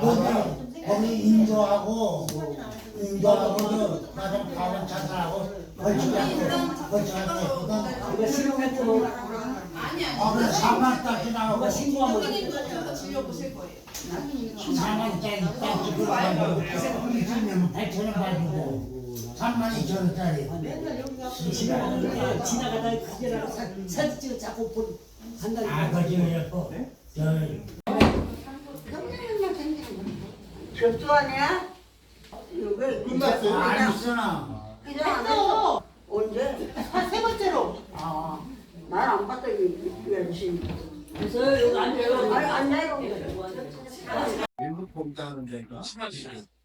돈을. 거기 인도하고 인도하고도 나좀 가면 자살하고 걸치지 않고 걸치지 않고 그건 이거 신고했고 아 그래 사만 딱 지 나오고 누가 신고하면 사만 짜리 딱지 그거 가지고 이주면 백천 원 가지고 삼만 이천 원짜리 지나가다가 지나가다가 그게라고 사진 찍어 자꾸 본 한다는 아 그지 그래고 저 접수하냐? 이걸 끝났어요. 안 쓰나 그냥 안 했어. 언제? 세 번째로. 아, 난 안 봤다 이 열심히. 그래서 여기 앉아요 아니 안 내려. 공짜하는 데가.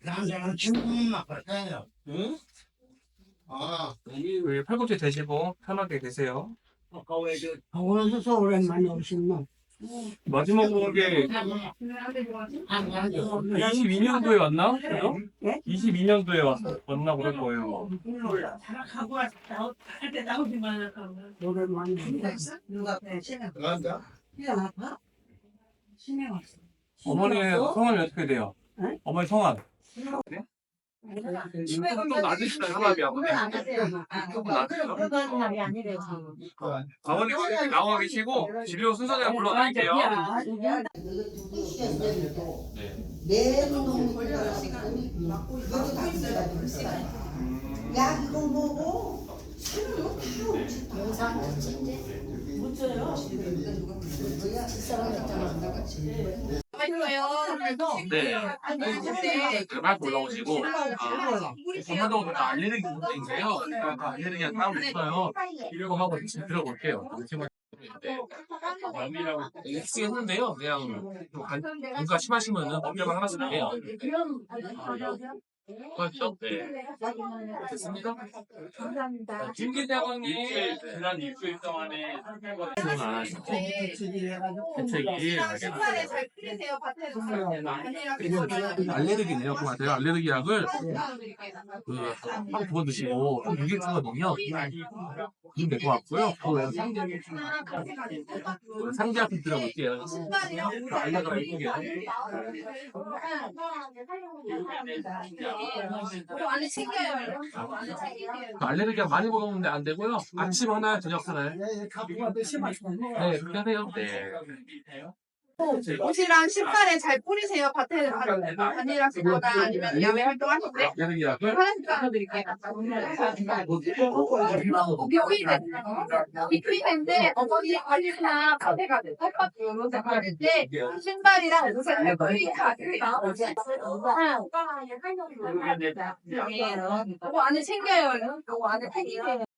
남자는 충분히 막걸까요 응? 아, 여기 왜 팔꿈치 대시고 편하게 계세요. 오늘도 오랜만에 오신 마지막 온게안 가죠 22년도에 왔나? 그죠? 예? 22년도에 왔, 왔나 그럴 거예요. 오랜만에. 들어간다. 어 머니의 성함이 어떻게 돼요? 네? 어머니 성함. 네? 좀 낮으시다 성함이 아버님. 조금 낮으시다. 아버님 여기 나와 계시고 진료 순서대로 불러드릴게요. 야 이거 뭐고? 네. 막 올라오시고 다 알레르기 문제인데요. 그러니까 알레르기가 따로 있어요. 이러고 하고 지금 들어볼게요. 감이라고 익숙 했는데요. 그냥 간- 뭔가 심하시면은 법령을 하나씩 해요. 맞죠? 네. 됐습니까? 감사합니다. 김기 대학원님 지난 일주일 동안에 안 하시고 대책이 잘 풀리세요. 밭에서. 알레르기네요. 그 같아요. 알레르기 약을 그한두번 드시고 6일 정도 먹으면 이될것 같고요. 그 상자 앞에 들어볼게요. 알레르기가 예쁘게. 안에 챙겨요. 안에 챙겨요. 그 알레르기가 많이 먹으면 안 되고요. 아침 하나, 저녁 하나. 네, 그렇게 하세요. 네. 옷이랑 신발에 잘 뿌리세요. 밭에 바닐라 쓰거나 아니면 야외 활동하실 때. 하나씩 나눠드릴게요. 비트윈 비트윈인데 어머니 관리나 밭에가 돼. 햇밭 이런 색깔일 때 신발이랑 옷을 뿌리 가득이나 이거 안에 챙겨요. 이거 안에 챙겨요.